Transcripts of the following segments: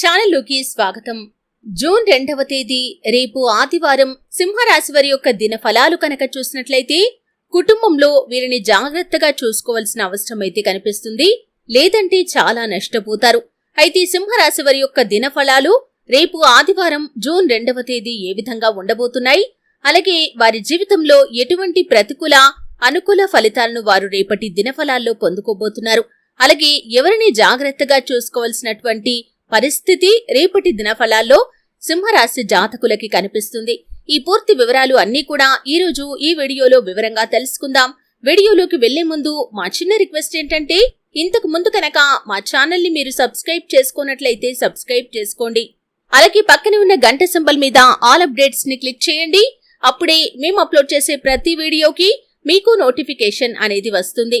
ఛానల్లోకి స్వాగతం. జూన్ రెండవ తేదీ రేపు ఆదివారం సింహరాశి వారి యొక్క దిన ఫలాలు కనుక చూసినట్లయితే కుటుంబంలో వీరిని జాగ్రత్తగా చూసుకోవాల్సిన అవసరం అయితే కనిపిస్తుంది. లేదంటే చాలా నష్టపోతారు. అయితే సింహరాశి వారి యొక్క దినఫలాలు రేపు ఆదివారం జూన్ రెండవ తేదీ ఏ విధంగా ఉండబోతున్నాయి? అలాగే వారి జీవితంలో ఎటువంటి ప్రతికూల అనుకూల ఫలితాలను వారు రేపటి దినఫలాల్లో పొందుకోబోతున్నారు? అలాగే ఎవరిని జాగ్రత్తగా చూసుకోవాల్సినటువంటి పరిస్థితి రేపటి దినఫలాల్లో సింహరాశి జాతకులకి కనిపిస్తుంది. ఈ పూర్తి వివరాలు అన్నీ కూడా ఈరోజు ఈ వీడియోలో వివరంగా తెలుసుకుందాం. వీడియోలోకి వెళ్ళే ముందు మా చిన్న రిక్వెస్ట్ ఏంటంటే ఇంతకు ముందు కనుక మా ఛానల్ని మీరు సబ్స్క్రైబ్ చేసుకున్నట్లయితే సబ్స్క్రైబ్ చేసుకోండి. అలాగే పక్కనే ఉన్న గంట సింబల్ మీద ఆల్ అప్డేట్స్ని క్లిక్ చేయండి. అప్పుడే మేము అప్లోడ్ చేసే ప్రతి వీడియోకి మీకు నోటిఫికేషన్ అనేది వస్తుంది.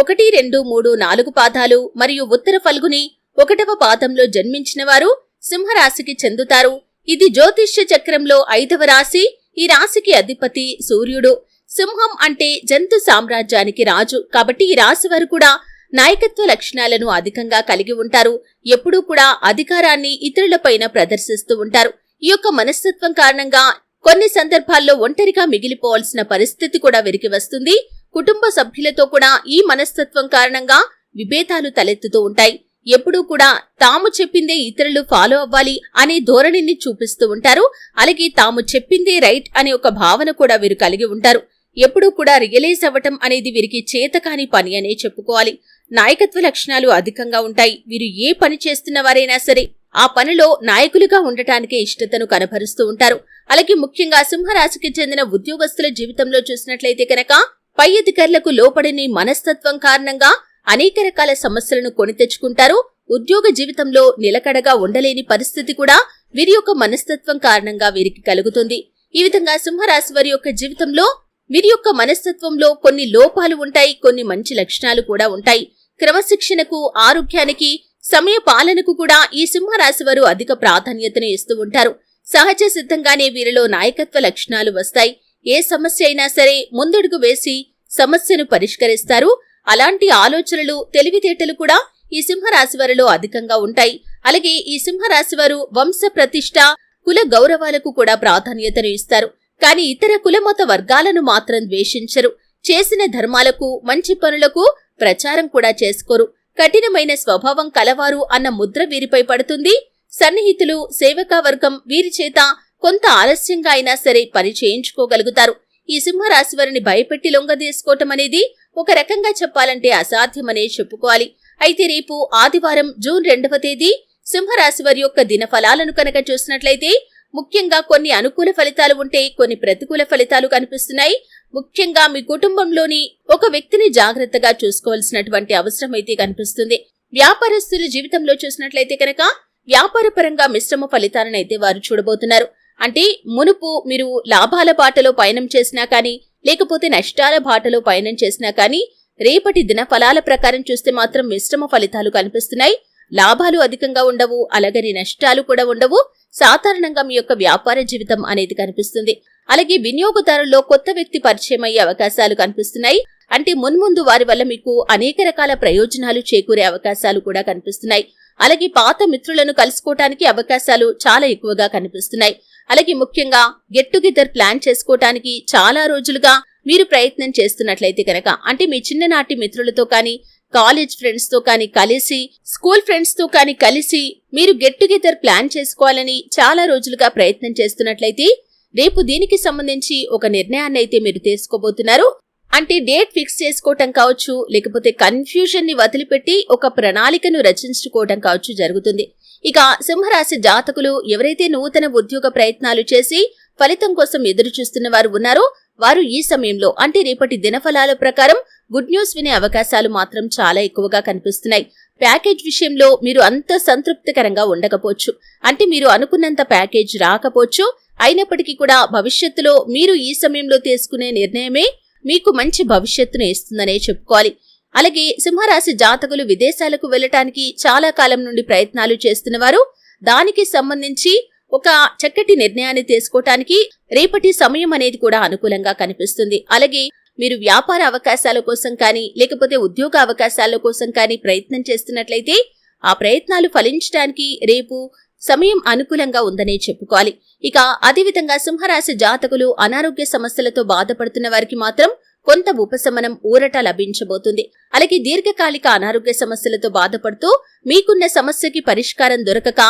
ఒకటి రెండు మూడు నాలుగు పాదాలు మరియు ఉత్తర ఫల్గుని ఒకటవ పాదంలో జన్మించిన వారు సింహరాశికి చెందుతారు. ఇది జ్యోతిష్య చక్రంలో ఐదవ రాశి. ఈ రాశికి అధిపతి సూర్యుడు. సింహం అంటే జంతు సామ్రాజ్యానికి రాజు. కాబట్టి ఈ రాశి వారు కూడా నాయకత్వ లక్షణాలను అధికంగా కలిగి ఉంటారు. ఎప్పుడూ కూడా అధికారాన్ని ఇతరులపైన ప్రదర్శిస్తూ ఉంటారు. ఈ యొక్క మనస్తత్వం కారణంగా కొన్ని సందర్భాల్లో ఒంటరిగా మిగిలిపోవాల్సిన పరిస్థితి కూడా వెరికి వస్తుంది. కుటుంబ సభ్యులతో కూడా ఈ మనస్తత్వం కారణంగా విభేదాలు తలెత్తుతూ ఉంటాయి. ఎప్పుడూ కూడా తాము చెప్పిందే ఇతరులు ఫాలో అవ్వాలి అనే ధోరణిని చూపిస్తూ ఉంటారు. అలాగే తాము చెప్పిందే రైట్ అనే ఒక భావన కూడా వీరు కలిగి ఉంటారు. ఎప్పుడూ కూడా రియలైజ్ అవ్వటం అనేది వీరికి చేతకాని పని అనే చెప్పుకోవాలి. నాయకత్వ లక్షణాలు అధికంగా ఉంటాయి. వీరు ఏ పని చేస్తున్న వారైనా సరే ఆ పనిలో నాయకులుగా ఉండటానికే ఇష్టతను కనబరుస్తూ ఉంటారు. అలాగే ముఖ్యంగా సింహరాశికి చెందిన ఉద్యోగస్తుల జీవితంలో చూసినట్లయితే కనుక పై అధికారులకు లోపడని మనస్తత్వం కారణంగా అనేక రకాల సమస్యలను కొని తెచ్చుకుంటారు. ఉద్యోగ జీవితంలో నిలకడగా ఉండలేని పరిస్థితి కూడా వీరి యొక్క మనస్తత్వం కారణంగా వీరికి కలుగుతుంది. ఈ విధంగా సింహరాశి వారి యొక్క జీవితంలో వీరి యొక్క మనస్తత్వంలో కొన్ని లోపాలు ఉంటాయి కొన్ని మంచి లక్షణాలు కూడా ఉంటాయి. క్రమశిక్షణకు ఆరోగ్యానికి సమయ పాలనకు కూడా ఈ సింహరాశి వారు అధిక ప్రాధాన్యతను ఇస్తూ ఉంటారు. సహజ సిద్ధంగానే వీరిలో నాయకత్వ లక్షణాలు వస్తాయి. ఏ సమస్య అయినా సరే ముందడుగు వేసి సమస్యను పరిష్కరిస్తారు. అలాంటి ఆలోచనలు తెలివితేటలు కూడా ఈ సింహరాశి వారిలో అధికంగా ఉంటాయి. అలాగే ఈ సింహరాశి వారు వంశ ప్రతిష్ట కుల గౌరవాలకు కూడా ప్రాధాన్యతను ఇస్తారు. కానీ ఇతర కులమత వర్గాలను మాత్రం ద్వేషించరు. చేసిన ధర్మాలకు మంచి పనులకు ప్రచారం కూడా చేసుకోరు. కఠినమైన స్వభావం కలవారు అన్న ముద్ర వీరిపై పడుతుంది. సన్నిహితులు సేవకా వర్గం వీరి చేత కొంత ఆలస్యంగా అయినా సరే పని చేయించుకోగలుగుతారు. ఈ సింహరాశి వారిని భయపెట్టి లొంగదీసుకోవటం అనేది ఒక రకంగా చెప్పాలంటే అసాధ్యమనే చెప్పుకోవాలి. అయితే రేపు ఆదివారం జూన్ రెండవ తేదీ సింహరాశి వారి యొక్క దిన ఫలాలను కనుక చూసినట్లయితే ముఖ్యంగా కొన్ని అనుకూల ఫలితాలు ఉంటే కొన్ని ప్రతికూల ఫలితాలు కనిపిస్తున్నాయి. ముఖ్యంగా మీ కుటుంబంలోని ఒక వ్యక్తిని జాగ్రత్తగా చూసుకోవాల్సినటువంటి అవసరం అయితే కనిపిస్తుంది. వ్యాపారస్తుల జీవితంలో చూసినట్లయితే కనుక వ్యాపారపరంగా మిశ్రమ ఫలితాలను అయితే వారు చూడబోతున్నారు. అంటే మునుపు మీరు లాభాల బాటలో పయనం చేసినా కానీ లేకపోతే నష్టాల బాటలో పయనం చేసినా కానీ రేపటి దిన ఫలాల ప్రకారం చూస్తే మాత్రం మిశ్రమ ఫలితాలు కనిపిస్తున్నాయి. లాభాలు అధికంగా ఉండవు అలాగని నష్టాలు కూడా ఉండవు. సాధారణంగా మీ యొక్క వ్యాపార జీవితం అనేది కనిపిస్తుంది. అలాగే వినియోగదారుల్లో కొత్త వ్యక్తి పరిచయం అయ్యే అవకాశాలు కనిపిస్తున్నాయి. అంటే మున్ముందు వారి వల్ల మీకు అనేక రకాల ప్రయోజనాలు చేకూరే అవకాశాలు కూడా కనిపిస్తున్నాయి. అలాగే పాత మిత్రులను కలుసుకోవటానికి అవకాశాలు చాలా ఎక్కువగా కనిపిస్తున్నాయి. అలాగే ముఖ్యంగా గెట్ టుగెదర్ ప్లాన్ చేసుకోవటానికి చాలా రోజులుగా మీరు ప్రయత్నం చేస్తున్నట్లయితే కనుక అంటే మీ చిన్ననాటి మిత్రులతో కానీ కాలేజ్ ఫ్రెండ్స్తో కానీ కలిసి స్కూల్ ఫ్రెండ్స్తో కానీ కలిసి మీరు గెట్ టుగెదర్ ప్లాన్ చేసుకోవాలని చాలా రోజులుగా ప్రయత్నం చేస్తున్నట్లయితే రేపు దీనికి సంబంధించి ఒక నిర్ణయాన్ని అయితే మీరు తీసుకోబోతున్నారు. అంటే డేట్ ఫిక్స్ చేసుకోవటం కావచ్చు లేకపోతే కన్ఫ్యూజన్ని వదిలిపెట్టి ఒక ప్రణాళికను రచించుకోవటం కావచ్చు జరుగుతుంది. ఇక సింహరాశి జాతకులు ఎవరైతే నూతన ఉద్యోగ ప్రయత్నాలు చేసి ఫలితం కోసం ఎదురుచూస్తున్న వారు ఉన్నారో వారు ఈ సమయంలో అంటే రేపటి దినఫలాల ప్రకారం గుడ్ న్యూస్ వినే అవకాశాలు మాత్రం చాలా ఎక్కువగా కనిపిస్తున్నాయి. ప్యాకేజ్ విషయంలో మీరు అంత సంతృప్తికరంగా ఉండకపోవచ్చు. అంటే మీరు అనుకున్నంత ప్యాకేజ్ రాకపోవచ్చు. అయినప్పటికీ కూడా భవిష్యత్తులో మీరు ఈ సమయంలో తీసుకునే నిర్ణయమే మీకు మంచి భవిష్యత్తును ఇస్తుందనే చెప్పుకోవాలి. అలాగే సింహరాశి జాతకులు విదేశాలకు వెళ్ళటానికి చాలా కాలం నుండి ప్రయత్నాలు చేస్తున్నవారు దానికి సంబంధించి ఒక చక్కటి నిర్ణయాన్ని తీసుకోవటానికి రేపటి సమయం అనేది కూడా అనుకూలంగా కనిపిస్తుంది. అలాగే మీరు వ్యాపార అవకాశాల కోసం కానీ లేకపోతే ఉద్యోగ అవకాశాల కోసం కానీ ప్రయత్నం చేస్తున్నట్లయితే ఆ ప్రయత్నాలు ఫలించడానికి రేపు సమయం అనుకూలంగా ఉందనే చెప్పుకోవాలి. ఇక అదేవిధంగా సింహరాశి జాతకులు అనారోగ్య సమస్యలతో బాధపడుతున్న వారికి మాత్రం కొంత ఉపశమనం ఊరట లభించబోతుంది. అలాగే దీర్ఘకాలిక అనారోగ్య సమస్యలతో బాధపడుతూ మీకున్న సమస్యకి పరిష్కారం దొరకక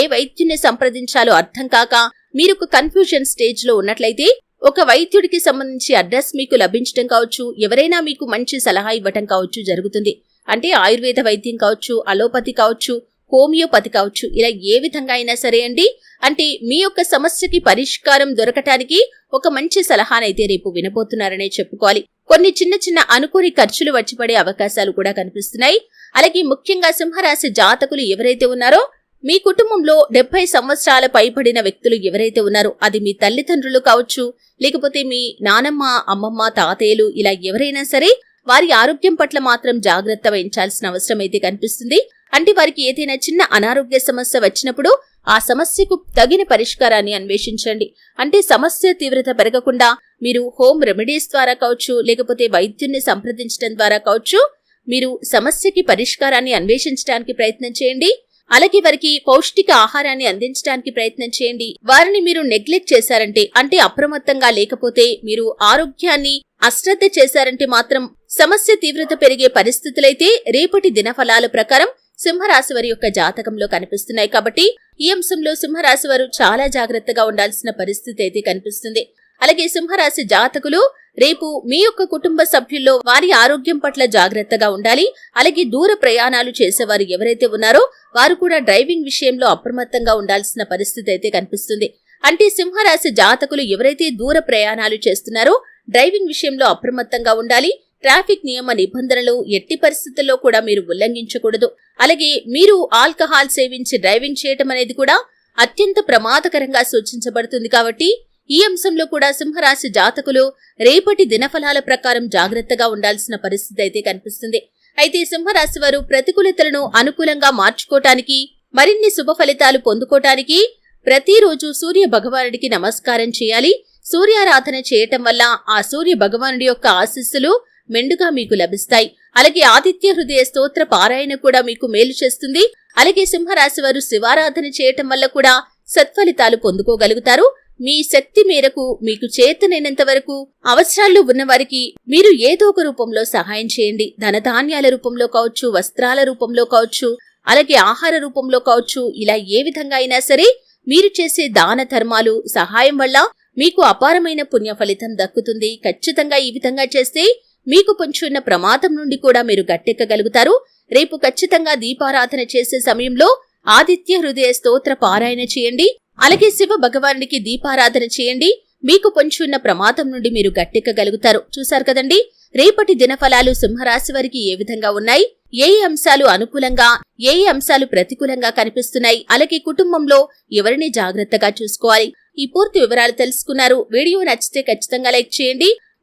ఏ వైద్యుని సంప్రదించాలో అర్థం కాక మీరు ఒక కన్ఫ్యూజన్ స్టేజ్లో ఉన్నట్లయితే ఒక వైద్యుడికి సంబంధించి అడ్రస్ మీకు లభించడం కావచ్చు ఎవరైనా మీకు మంచి సలహా ఇవ్వటం కావచ్చు జరుగుతుంది. అంటే ఆయుర్వేద వైద్యం కావచ్చు అలోపతి కావచ్చు హోమియోపతి కావచ్చు ఇలా ఏ విధంగా అయినా సరే అండి. అంటే మీ యొక్క సమస్యకి పరిష్కారం దొరకటానికి ఒక మంచి సలహానైతే రేపు వినబోతున్నారనే చెప్పుకోవాలి. కొన్ని చిన్న చిన్న అనుకోని ఖర్చులు వచ్చిపడే అవకాశాలు కూడా కనిపిస్తున్నాయి. అలాగే ముఖ్యంగా సింహరాశి జాతకులు ఎవరైతే ఉన్నారో మీ కుటుంబంలో డెబ్బై సంవత్సరాల పైబడిన వ్యక్తులు ఎవరైతే ఉన్నారో అది మీ తల్లిదండ్రులు కావచ్చు లేకపోతే మీ నానమ్మ అమ్మమ్మ తాతయ్యలు ఇలా ఎవరైనా సరే వారి ఆరోగ్యం పట్ల మాత్రం జాగ్రత్త వహించాల్సిన అవసరం అయితే కనిపిస్తుంది. అంటే వారికి ఏదైనా చిన్న అనారోగ్య సమస్య వచ్చినప్పుడు ఆ సమస్యకు తగిన పరిష్కారాన్ని అన్వేషించండి. అంటే సమస్య తీవ్రత పెరగకుండా మీరు హోమ్ రెమెడీస్ ద్వారా కావచ్చు లేకపోతే వైద్యున్ని సంప్రదించడం ద్వారా కావచ్చు మీరు సమస్యకి పరిష్కారాన్ని అన్వేషించడానికి ప్రయత్నం చేయండి. అలాగే వారికి పౌష్టిక ఆహారాన్ని అందించడానికి ప్రయత్నం చేయండి. వారిని మీరు నెగ్లెక్ట్ చేశారంటే అంటే అప్రమత్తంగా లేకపోతే మీరు ఆరోగ్యాన్ని అశ్రద్ధ చేశారంటే మాత్రం సమస్య తీవ్రత పెరిగే పరిస్థితులైతే రేపటి దినఫలాల ప్రకారం సింహరాశి వారి యొక్క జాతకంలో కనిపిస్తున్నాయి కాబట్టి ఈ అంశంలో సింహరాశి వారు చాలా జాగ్రత్తగా ఉండాల్సిన పరిస్థితి అయితే కనిపిస్తుంది. అలాగే సింహరాశి జాతకులు రేపు మీ యొక్క కుటుంబ సభ్యుల్లో వారి ఆరోగ్యం పట్ల జాగ్రత్తగా ఉండాలి. అలాగే దూర ప్రయాణాలు చేసేవారు ఎవరైతే ఉన్నారో వారు కూడా డ్రైవింగ్ విషయంలో అప్రమత్తంగా ఉండాల్సిన పరిస్థితి అయితే కనిపిస్తుంది. అంటే సింహరాశి జాతకులు ఎవరైతే దూర ప్రయాణాలు చేస్తున్నారో డ్రైవింగ్ విషయంలో అప్రమత్తంగా ఉండాలి. ట్రాఫిక్ నియమ నిబంధనలు ఎట్టి పరిస్థితుల్లో కూడా మీరు ఉల్లంఘించకూడదు. అలాగే మీరు ఆల్కహాల్ సేవించి డ్రైవింగ్ చేయటం అనేది కూడా అత్యంత ప్రమాదకరంగా సూచించబడుతుంది కాబట్టి ఈ అంశంలో కూడా సింహరాశి జాతకులు రేపటి దినఫలాల ప్రకారం జాగ్రత్తగా ఉండాల్సిన పరిస్థితి అయితే కనిపిస్తుంది. అయితే సింహరాశి వారు ప్రతికూలతలను అనుకూలంగా మార్చుకోటానికి మరిన్ని శుభ ఫలితాలు పొందుకోటానికి ప్రతిరోజు సూర్య భగవానుడికి నమస్కారం చేయాలి. సూర్యారాధన చేయటం వల్ల ఆ సూర్య భగవానుడి యొక్క ఆశీస్సులు మెండుగా మీకు లభిస్తాయి. అలాగే ఆదిత్య హృదయ స్తోత్ర పారాయణ కూడా మీకు మేలు చేస్తుంది. అలాగే సింహరాశి వారు శివారాధన చేయటం వల్ల కూడా సత్ఫలితాలు పొందుకోగలుగుతారు. మీ శక్తి మేరకు మీకు చేతనైనంత వరకు అవసరాల్లో ఉన్నవారికి మీరు ఏదో ఒక రూపంలో సహాయం చేయండి. ధనధాన్యాల రూపంలో కావచ్చు వస్త్రాల రూపంలో కావచ్చు అలాగే ఆహార రూపంలో కావచ్చు ఇలా ఏ విధంగా అయినా సరే మీరు చేసే దాన ధర్మాలు సహాయం వల్ల మీకు అపారమైన పుణ్య ఫలితం దక్కుతుంది. ఖచ్చితంగా ఈ విధంగా చేస్తే మీకు పొంచున్న ప్రమాదం నుండి కూడా మీరు గట్టెక్కగలుగుతారు. రేపు ఖచ్చితంగా దీపారాధన చేసే సమయంలో ఆదిత్య హృదయ స్తోత్ర పారాయణ చేయండి. అలాగే శివ భగవానుడికి దీపారాధన చేయండి. మీకు పొంచున్న ప్రమాదం నుండి మీరు గట్టెక్కగలుగుతారు. చూశారు కదండి? రేపటి దినఫలాలు సింహరాశి వారికి ఏ విధంగా ఉన్నాయి? ఏ అంశాలు అనుకూలంగా ఏ అంశాలు ప్రతికూలంగా కనిపిస్తున్నాయి? అలాగే కుటుంబంలో ఎవరిని జాగ్రత్తగా చూసుకోవాలి? ఈ పూర్తి వివరాలు తెలుసుకున్నారు. వీడియో నచ్చితే ఖచ్చితంగా లైక్ చేయండి.